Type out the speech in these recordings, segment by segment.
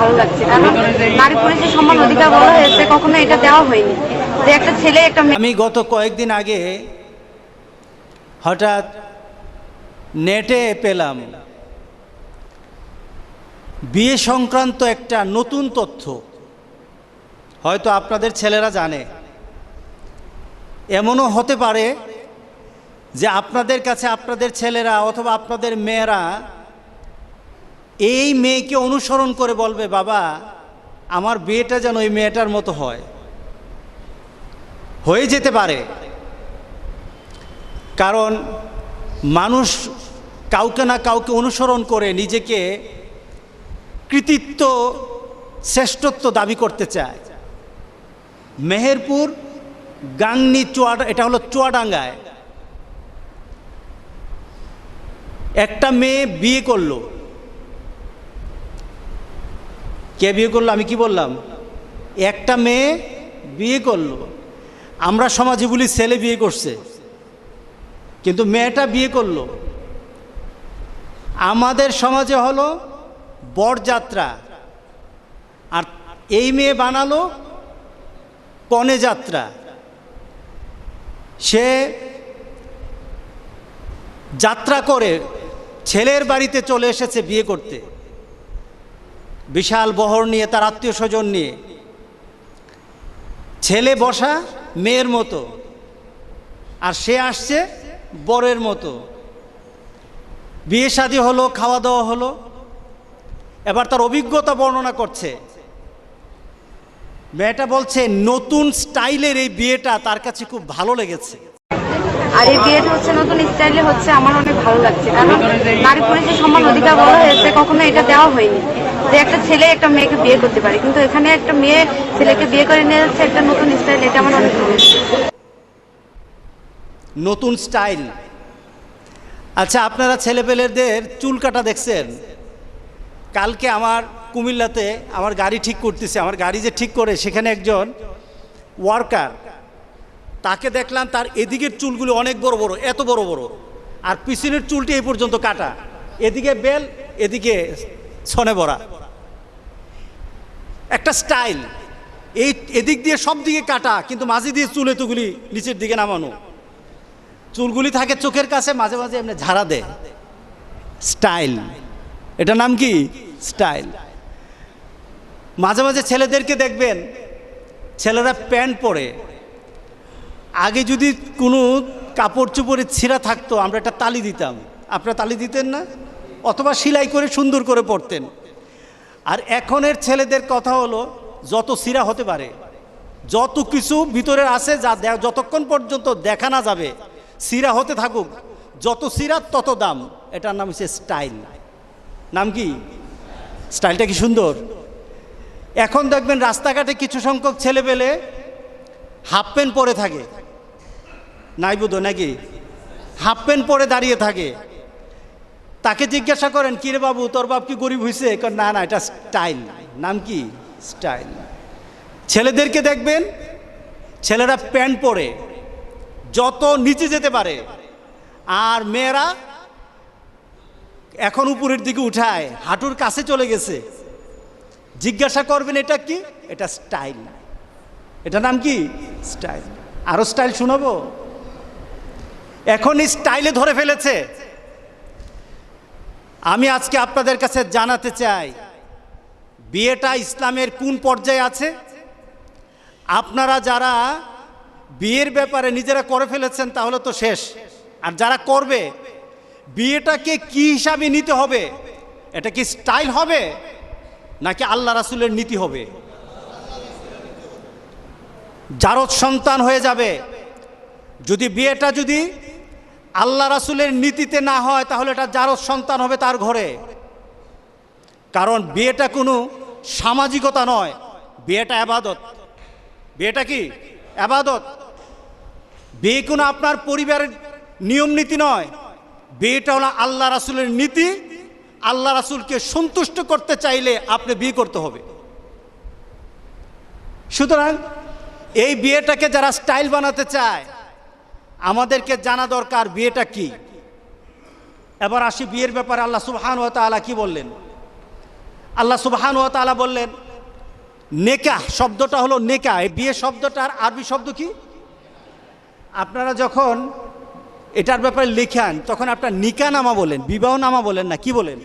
ভালো লাগছে। কারণ নারী পুরুষের সমান অধিকার বলা হয়েছে কখনো এটা দেওয়া হয়নি। যে একটা ছেলে, একটা আমি গত কয়েকদিন আগে হঠাৎ নেটে পেলাম বিয়ে সংক্রান্ত একটা নতুন তথ্য। হয়তো আপনাদের ছেলেরা জানে। এমনও হতে পারে যে আপনাদের কাছে আপনাদের ছেলেরা অথবা আপনাদের মেয়েরা এই মেয়েকে অনুসরণ করে বলবে, বাবা, আমার বিয়েটা যেন ওই মেয়েটার মতো হয়। হয়ে যেতে পারে। কারণ মানুষ কাউকে না কাউকে অনুসরণ করে নিজেকে কৃতিত্ব, শ্রেষ্ঠত্ব দাবি করতে চায়। মেহেরপুর গাংনি চুয়া, এটা হলো চুয়াডাঙ্গায়। একটা মেয়ে বিয়ে করল। কে বিয়ে করল? আমি কি বললাম? একটা মেয়ে বিয়ে করল। আমরা সমাজে বলি ছেলে বিয়ে করছে, কিন্তু মেয়েটা বিয়ে করল। আমাদের সমাজে হলো বরযাত্রা। আর এই মেয়ে বানালো কনে যাত্রা। সে যাত্রা করে ছেলের বাড়িতে চলে এসেছে বিয়ে করতে। বিশাল বহর নিয়ে, তার আত্মীয় স্বজন নিয়ে। ছেলে বসা, মেয়ের মতো। আর সে আসছে বরের মতো। বিয়ে শাদী হলো, খাওয়া দাওয়া হলো। এবার তার অভিজ্ঞতা বর্ণনা করছে। মেয়েটা বলছে, নতুন স্টাইলের এই বিয়েটা তার কাছে খুব ভালো লেগেছে। আর এই বিয়েটা হচ্ছে, নতুন স্টাইলে হচ্ছে, আমার অনেক ভালো লাগছে। কারণ নারী পুরুষের সমান অধিকার বলা হয়েছে, কখনো এটা দেওয়া হয়নি। যে একটা ছেলে একটা মেয়েকে বিয়ে করতে পারে। কিন্তু এখানে একটা মেয়ে ছেলেকে বিয়ে করে নিয়ে যাচ্ছে একটা নতুন স্টাইল এটা আমার অনেক নতুন স্টাইল আচ্ছা আপনারা ছেলেপেলেদের চুল কাটা দেখছেন? কালকে আমার কুমিল্লাতে আমার গাড়ি ঠিক করতেছে, আমার গাড়ি যে ঠিক করে, সেখানে একজন ওয়ার্কার তাকে দেখলাম তার এদিকের চুলগুলো অনেক বড় বড়, এত বড় বড়, আর পিছনের চুলটি এই পর্যন্ত কাটা। এদিকে বেল, এদিকে ছনে ভরা। একটা স্টাইল। এই এদিক দিয়ে সব দিকে কাটা, কিন্তু মাঝে দিয়ে চুল এতগুলি নিচের দিকে নামানো। চুলগুলি থাকে চোখের কাছে, মাঝে মাঝে এমনি ঝাড়া দেয়। স্টাইল। এটা নাম কি? স্টাইল। মাঝে মাঝে ছেলেদেরকে দেখবেন, ছেলেরা প্যান্ট পরে। আগে যদি কোনো কাপড় চোপড়ে ছিঁড়া থাকতো, আমরা একটা তালি দিতাম। আপনারা তালি দিতেন না? অথবা সেলাই করে সুন্দর করে পরতেন। আর এখনের ছেলেদের কথা হলো, যত সিরা হতে পারে, যত কিছু ভিতরে আছে যা যতক্ষণ পর্যন্ত দেখা না যাবে, সিরা হতে থাকুক, যত সিরা তত দাম। এটার নাম হচ্ছে স্টাইল। নাম কি? স্টাইলটা কি সুন্দর? এখন দেখবেন রাস্তাঘাটে কিছু সংখ্যক ছেলে পেলে হাফ প্যান্ট পরে থাকে। নাই বুধ নাকি? হাফ প্যান্ট পরে দাঁড়িয়ে থাকে। তাকে জিজ্ঞাসা করেন কিরে বাবু, তোর বাপ কি গরিব হয়েছে না না, এটা স্টাইল, নাম কি? স্টাইল। ছেলেদেরকে দেখবেন, ছেলেরা প্যান্ট পরে, যত নিচে যেতে পারে, আর মেয়েরা এখন উপরের দিকে উঠায়, হাঁটুর কাছে চলে গেছে। জিজ্ঞাসা করবেন, এটা কি? এটা স্টাইল। এটা নাম কি? স্টাইল। আরও স্টাইল শোনাবো? এখন এই স্টাইলে ধরে ফেলেছে। আমি আজকে আপনাদের কাছে জানাতে চাই, বিয়েটা ইসলামের কোন পর্যায়ে আছে? আপনারা যারা বিয়ের ব্যাপারে নিজেরা করে ফেলেছেন তাহলে তো শেষ। আর যারা করবে, বিয়েটাকে কি হিসাবে নিতে হবে? এটা কি স্টাইল হবে? নাকি আল্লাহ রাসুলের নীতি হবে? জারদ সন্তান হয়ে যাবে, যদি বিয়েটা যদি আল্লাহ রাসুলের নীতিতে না হয়, তাহলে এটা জারদ সন্তান হবে তার ঘরে। কারণ বিয়েটা কোনো সামাজিকতা নয়, বিয়েটা আবাদত। বিয়েটা কি? আবাদত। বিয়ে কোনো আপনার পরিবারের নিয়ম নীতি নয়, বিয়েটা হলো আল্লাহ রাসুলের নীতি। আল্লাহ রাসুলকে সন্তুষ্ট করতে চাইলে আপনি বিয়ে করতে হবে। সুতরাং এই বিয়েটাকে যারা স্টাইল বানাতে চায় আমাদেরকে জানা দরকার বিয়েটা কি। এবার আসি বিয়ের ব্যাপারে আল্লাহ সুবহান ও তাআলা কি বললেন। আল্লাহ সুবহান ও তালা বললেন নেকা শব্দটা হলো নেকা এই বিয়ে শব্দটার আরবি শব্দ কি? আপনারা যখন এটার ব্যাপারে লেখান, তখন আপনার নিকা নামা বলেন বিবাহ নামা বলেন না, কি বলেন?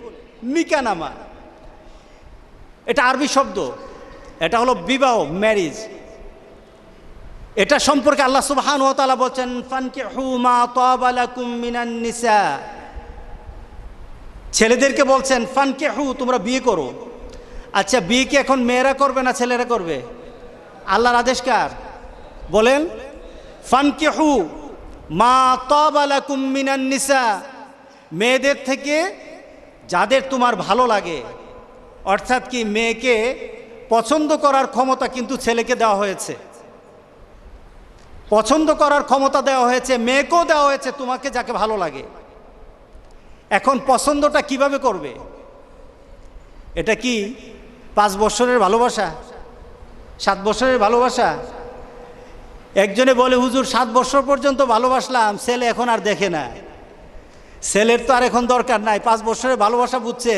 নিকা নামা এটা আরবি শব্দ। এটা হলো বিবাহ ম্যারিজ এটা সম্পর্কে আল্লাহ সুবহান ও তালা বলছেন ফানকে হুমা তাবালাকুম মিনান নিসা ছেলেদেরকে বলছেন ফানকে হু তোমরা বিয়ে করো। আচ্ছা বিয়ে কি এখন মেয়েরা করবে না ছেলেরা করবে? আল্লাহর আদেশ কার? বলেন ফানকে হু মা তাবালাকুম মিনান নিসা মেয়েদের থেকে যাদের তোমার ভালো লাগে, অর্থাৎ কি মেয়েকে পছন্দ করার ক্ষমতা কিন্তু ছেলেকে দেওয়া হয়েছে। পছন্দ করার ক্ষমতা দেওয়া হয়েছে মেয়েকেও দেওয়া হয়েছে তোমাকে যাকে ভালো লাগে। এখন পছন্দটা কীভাবে করবে? এটা কি পাঁচ বছরের ভালোবাসা? সাত বছরের ভালোবাসা? একজনে বলে, হুজুর, সাত বছর পর্যন্ত ভালোবাসলাম, ছেলে এখন আর দেখে না। ছেলের তো আর এখন দরকার নাই, পাঁচ বছরের ভালোবাসা বুঝছে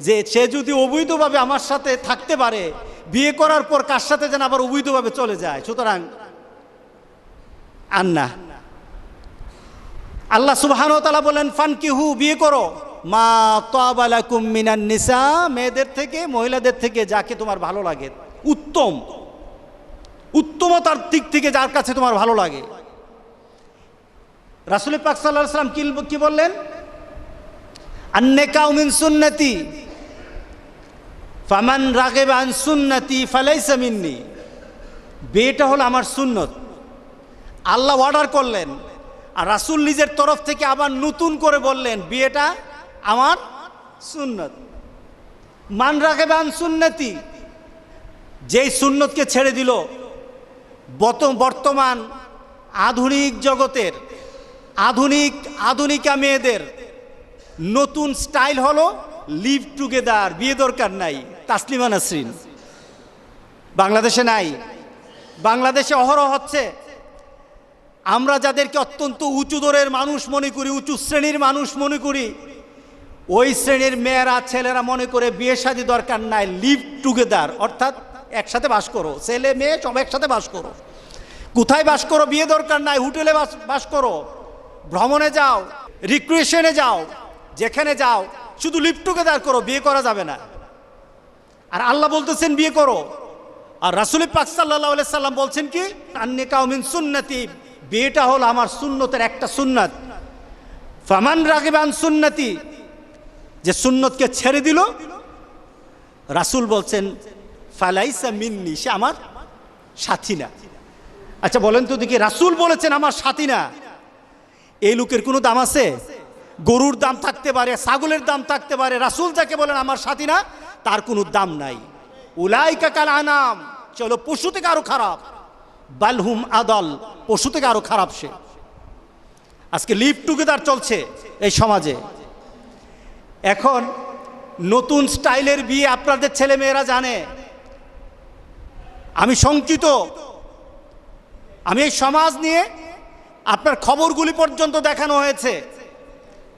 যে সে যদি অবৈধভাবে আমার সাথে থাকতে পারে, বিয়ে করার পর কার সাথে যেন আবার অবৈধভাবে চলে যায়? সুতরাং আর না আল্লাহ সুবহান তালা বলেন, ফানকিহু, বিয়ে করো। মা তাবালাকুম মিনান নিসা, মেয়েদের থেকে, মহিলাদের থেকে যাকে তোমার ভালো লাগে। উত্তম। উত্তমতার দিক থেকে যার কাছে তোমার ভালো লাগে। রাসুল পাক সাল্লাহ সাল্লাম কি কি বললেন? আন্নেকাউ মিন সুন্নতি, ফামান রাগেব আন সুন্নতি, ফালাইসা মিন্নি। বিয়েটা হলো আমার সুন্নত। আল্লাহ অর্ডার করলেন। আর রাসুল নিজের তরফ থেকে আবার নতুন করে বললেন, বিয়েটা আমার সুন্নত। মান রাখেবান সুন্নতি। যেই সুন্নতকে ছেড়ে দিল বর্তমান আধুনিক জগতের, আধুনিক, আধুনিকা মেয়েদের নতুন স্টাইল হলো লিভ টুগেদার, বিয়ে দরকার নাই, তাসলিমা নাসরিন। বাংলাদেশে নাই। বাংলাদেশে অহরহ হচ্ছে আমরা যাদেরকে অত্যন্ত উঁচু দরের মানুষ মনে করি, উঁচু শ্রেণির মানুষ মনে করি, ওই শ্রেণির মেয়েরা, ছেলেরা মনে করে বিয়ে শাদী দরকার নাই লিভ টুগেদার অর্থাৎ একসাথে বাস করো। ছেলে, মেয়ে, সব একসাথে বাস করো। কোথায় বাস করো, বিয়ে দরকার নাই, হোটেলে বাস বাস করো। ভ্রমণে যাও রিক্রিয়েশনে যাও, যেখানে যাও, শুধু লিভ টুগেদার করো, বিয়ে করা যাবে না। আর আল্লাহ বলতেছেন, বিয়ে করো। আর রাসুল পাক সাল্লাহ সাল্লাম বলছেন কি? আন্নিকাউ মিন সুন্নতি বিয়েটা হলো আমার সুন্নতের একটা সুন্নত। ফামান রাগিবান সুন্নতি, যে সুন্নতকে ছেড়ে দিল, রাসুল বলছেন, ফালাইসা মিন্নি, সে আমার সাথী না। আচ্ছা বলেন তো দেখি, রাসুল বলেছেন আমার সাথী না। এই লোকের কোনো দাম আছে? গরুর দাম থাকতে পারে, ছাগলের দাম থাকতে পারে, রাসুল যাকে বলেন আমার সাথী না, তার কোনো দাম নাই। উলাইকা কাল আনাম, চলো পশু থেকে আরও খারাপ। বালহুম আদল, পশু থেকে আরও খারাপ সে। আজকে লিভ টুগেদার চলছে এই সমাজে। এখন নতুন স্টাইলের বিয়ে আপনাদের ছেলে মেয়েরা জানে। আমি শঙ্কিত। আমি এই সমাজ নিয়ে আপনার খবরগুলি পর্যন্ত দেখানো হয়েছে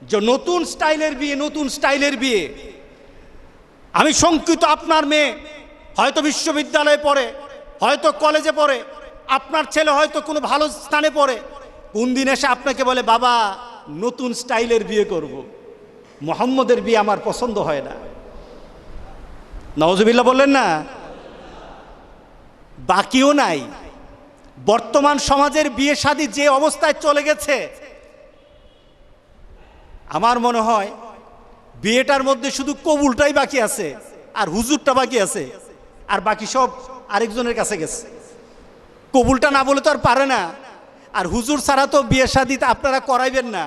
যে নতুন স্টাইলের বিয়ে, নতুন স্টাইলের বিয়ে। আমি শঙ্কিত আপনার মেয়ে, হয়তো বিশ্ববিদ্যালয়ে পড়ে, হয়তো কলেজে পড়ে আপনার ছেলে হয়তো কোনো ভালো স্থানে পড়ে। কোন দিন এসে আপনাকে বলে, বাবা, নতুন স্টাইলের বিয়ে করব। মোহাম্মদের বিয়ে আমার পছন্দ হয় না। নওয়াজবিল্লা বললেন, না, বাকিও নাই। বর্তমান সমাজের বিয়ে শাদী যে অবস্থায় চলে গেছে, আমার মনে হয় বিয়েটার মধ্যে শুধু কবুলটাই বাকি আছে, আর হুজুরটা বাকি আছে, আর বাকি সব আরেকজনের কাছে গেছে। কবুলটা না বলে তো আর পারে না। আর হুজুর ছাড়া তো বিয়ে শাদি আপনারা করাইবেন না।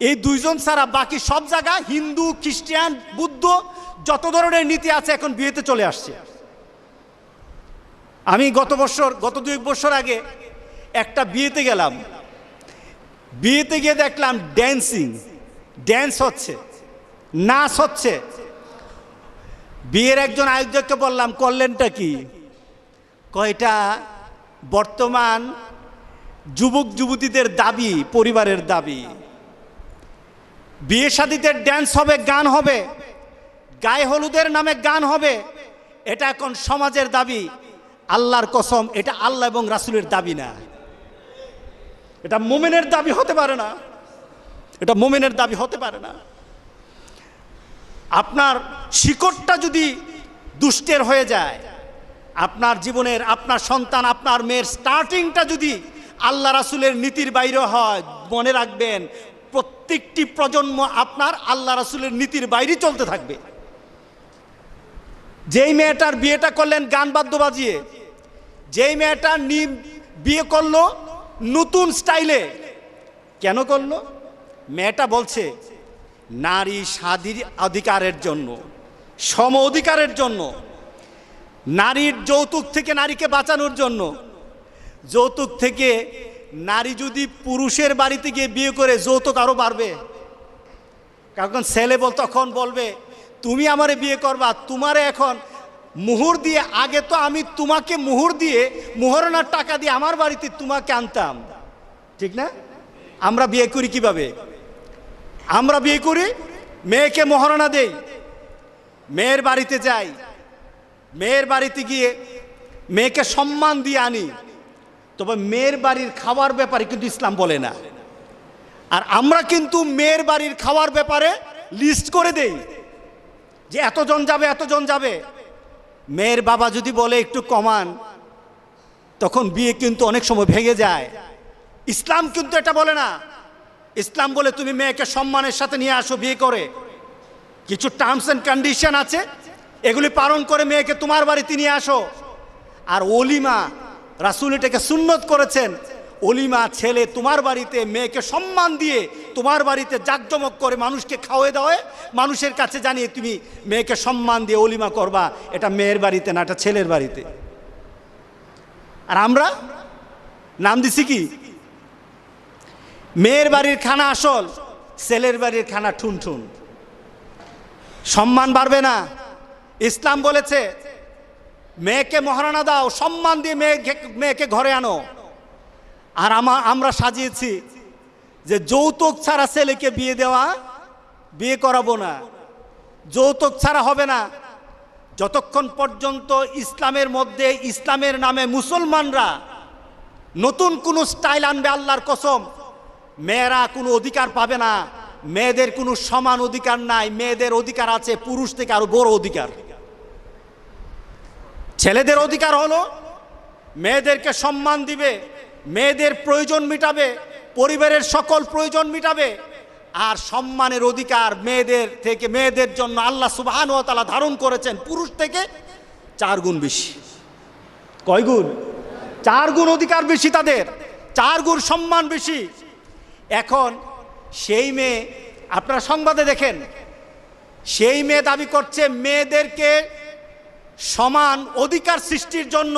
এই দুইজন ছাড়া বাকি সব জায়গা হিন্দু, খ্রিস্টান, বুদ্ধ, যত ধরনের নীতি আছে এখন বিয়েতে চলে আসছে। আমি গত বছর, গত দুই বছর আগে একটা বিয়েতে গেলাম। বিয়েতে গিয়ে দেখলাম ড্যান্সিং ড্যান্স হচ্ছে, নাচ হচ্ছে। বিয়ের একজন আয়োজককে বললাম, করলেনটা কি? কয়টা বর্তমান যুবক যুবতীদের দাবি, পরিবারের দাবি। বিয়ে শাদিতে ড্যান্স হবে, গান হবে, গায়ে হলুদের নামে গান হবে, এটা এখন সমাজের দাবি। আল্লাহর কসম, এটা আল্লাহ এবং রাসুলের দাবি না। এটা মোমেনের দাবি হতে পারে না। এটা মোমেনের দাবি হতে পারে না। আপনার শিকড়টা যদি দুষ্টের হয়ে যায় আপনার জীবনের, আপনার সন্তান, আপনার মেয়ের স্টার্টিংটা যদি আল্লাহ রাসুলের নীতির বাইরে হয়, মনে রাখবেন প্রত্যেকটি প্রজন্ম আপনার আল্লাহ রাসুলের নীতির বাইরে চলতে থাকবে। যেই মেয়েটার বিয়েটা করলেন, গান বাদ্য বাজিয়ে, যেই মেয়েটা নি বিয়ে করল নতুন স্টাইলে কেন করল? মেয়েটা বলছে, নারী স্বাধীর অধিকারের জন্য, সম অধিকারের জন্য নারীর যৌতুক থেকে নারীকে বাঁচানোর জন্য। যৌতুক থেকে নারী যদি পুরুষের বাড়িতে গিয়ে বিয়ে করে, যৌতুক আরও বাড়বে। কারণ ছেলে বল তখন বলবে, তুমি আমারে বিয়ে করবা, তোমারে এখন মুহুর দিয়ে, আগে তো আমি তোমাকে মুহুর দিয়ে মোহরনার টাকা দিয়ে আমার বাড়িতে তোমাকে আনতাম। ঠিক না? আমরা বিয়ে করি কীভাবে? আমরা বিয়ে করি, মেয়েকে মহারণা দেই, মেয়ের বাড়িতে যাই মেয়ের বাড়িতে গিয়ে মেয়েকে সম্মান দিয়ে আনি, তবে মেয়ের বাড়ির খাওয়ার ব্যাপারে কিন্তু ইসলাম বলে না। আর আমরা কিন্তু মেয়ের বাড়ির খাওয়ার ব্যাপারে লিস্ট করে দেই যে এতজন যাবে এতজন যাবে। মেয়ের বাবা যদি বলে একটু কমান, তখন বিয়ে কিন্তু অনেক সময় ভেঙে যায়। ইসলাম কিন্তু এটা বলে না। ইসলাম বলে, তুমি মেয়েকে সম্মানের সাথে নিয়ে আসো, বিয়ে করে। কিছু টার্মস অ্যান্ড কন্ডিশন আছে এগুলি পালন করে মেয়েকে তোমার বাড়িতে নিয়ে আসো। আর অলিমা রাসুল এটাকে সুন্নত করেছেন। অলিমা ছেলে তোমার বাড়িতে মেয়েকে সম্মান দিয়ে তোমার বাড়িতে জাকজমক করে মানুষকে খাওয়াই দেওয়ায় মানুষের কাছে জানিয়ে তুমি মেয়েকে সম্মান দিয়ে অলিমা করবা। এটা মেয়ের বাড়িতে না, এটা ছেলের বাড়িতে। আর আমরা নাম দিছি কি? মেয়ের বাড়ির খানা আসল, ছেলের বাড়ির খানা ঠুন ঠুন সম্মান বাড়বে না। ইসলাম বলেছে, মেয়েকে মহারানা দাও, সম্মান দিয়ে মেয়েকে মেয়েকে ঘরে আনো। আর আমা- আমরা সাজিয়েছি যে যৌতুক ছাড়া ছেলেকে বিয়ে দেওয়া, বিয়ে করাবো না। যৌতুক ছাড়া হবে না। যতক্ষণ পর্যন্ত ইসলামের মধ্যে, ইসলামের নামে মুসলমানরা নতুন কোনো স্টাইল আনবে আল্লাহর কসম, মেয়েরা কোনো অধিকার পাবে না। মেয়েদের কোনো সমান অধিকার নাই। মেয়েদের অধিকার আছে পুরুষ থেকে আরও বড় অধিকার। ছেলেদের অধিকার হলো, মেয়েদেরকে সম্মান দিবে, মেয়েদের প্রয়োজন মিটাবে, পরিবারের সকল প্রয়োজন মিটাবে, আর সম্মানের অধিকার মেয়েদের থেকে, মেয়েদের জন্য আল্লাহ সুবহান ও তালা ধারণ করেছেন, পুরুষ থেকে চার গুণ বেশি। কয় গুণ? চার গুণ অধিকার বেশি তাদের, চার গুণ সম্মান বেশি। এখন সেই মেয়ে, আপনারা সংবাদে দেখেন, সেই মেয়ে দাবি করছে, মেয়েদেরকে সমান অধিকার সৃষ্টির জন্য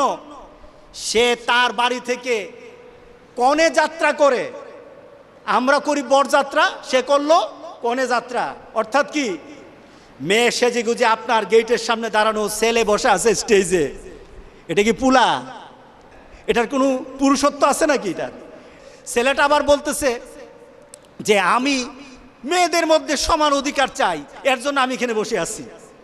সে তার বাড়ি থেকে কনে যাত্রা করে। আমরা করি বরযাত্রা সে করল কনে যাত্রা। অর্থাৎ কি? মেয়ে সেজে গুজে আপনার গেটের সামনে দাঁড়ানো ছেলে বসে আছে স্টেজে। এটা কি পুলা? এটার কোনো পুরুষত্ব আছে নাকি এটার ছেলেটা আবার বলতেছে যে, আমি মেয়েদের মধ্যে সমান অধিকার চাই, এর জন্য আমি এখানে বসে আছি।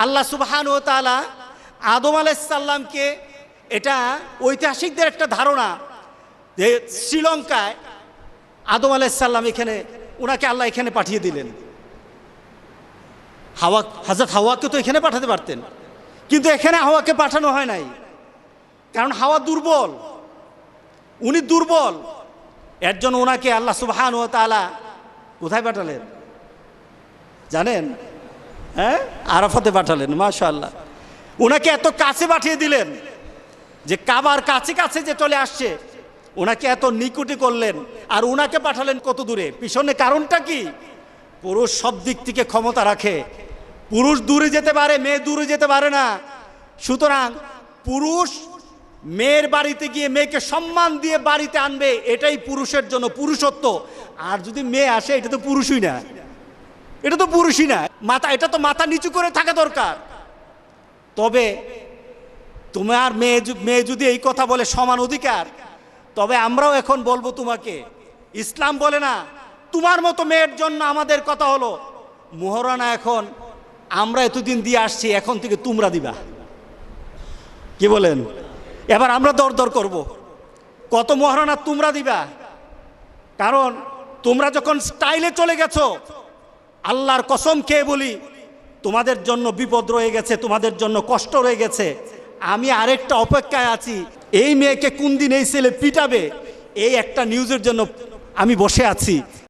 আল্লাহ সুবহান ও তালা আদম আলাইসাল্লামকে এটা ঐতিহাসিকদের একটা ধারণা যে শ্রীলঙ্কায় আদম আলাইসাল্লাম এখানে ওনাকে আল্লাহ এখানে পাঠিয়ে দিলেন। হাওয়া হাজরত হাওয়াকে তো এখানে পাঠাতে পারতেন। কিন্তু এখানে হাওয়াকে পাঠানো হয় নাই। কারণ হাওয়া দুর্বল। উনি দুর্বল। এর জন্য ওনাকে আল্লাহ সুবহান ও তালা কোথায় পাঠালেন? জানেন? হ্যাঁ? আরাফাতে পাঠালেন মাশা আল্লাহ ওনাকে এত কাছে পাঠিয়ে দিলেন যে কাবার কাছে কাছে যে চলে আসছে ওনাকে এত নিকুটি করলেন আর ওনাকে পাঠালেন কত দূরে? পিছনে কারণটা কি? পুরুষ সব দিক থেকে ক্ষমতা রাখে। পুরুষ দূরে যেতে পারে, মেয়ে দূরে যেতে পারে না। সুতরাং পুরুষ মেয়ের বাড়িতে গিয়ে মেয়েকে সম্মান দিয়ে বাড়িতে আনবে, এটাই পুরুষের জন্য পুরুষত্ব। আর যদি মেয়ে আসে, এটা তো পুরুষই না। এটা তো পুরুষই না। মাথা, এটা তো মাথা নিচু করে থাকা দরকার। তবে তোমার মেয়ে মেয়ে যদি এই কথা বলে সমান অধিকার, তবে আমরাও এখন বলব তোমাকে, ইসলাম বলে না, তোমার মতো মেয়ের জন্য আমাদের কথা হলো, মোহরানা এখন আমরা এতদিন দিয়ে আসছি, এখন থেকে তোমরা দিবা। কি বলেন? এবার আমরা দর দর করব। কত মহারণা তোমরা দিবা? কারণ তোমরা যখন স্টাইলে চলে গেছো আল্লাহর কসম খেয়ে বলি, তোমাদের জন্য বিপদ রয়ে গেছে, তোমাদের জন্য কষ্ট রয়ে গেছে। আমি আরেকটা অপেক্ষায় আছি, এই মেয়েকে কোন দিন এই ছেলে পিটাবে? এই একটা নিউজের জন্য আমি বসে আছি।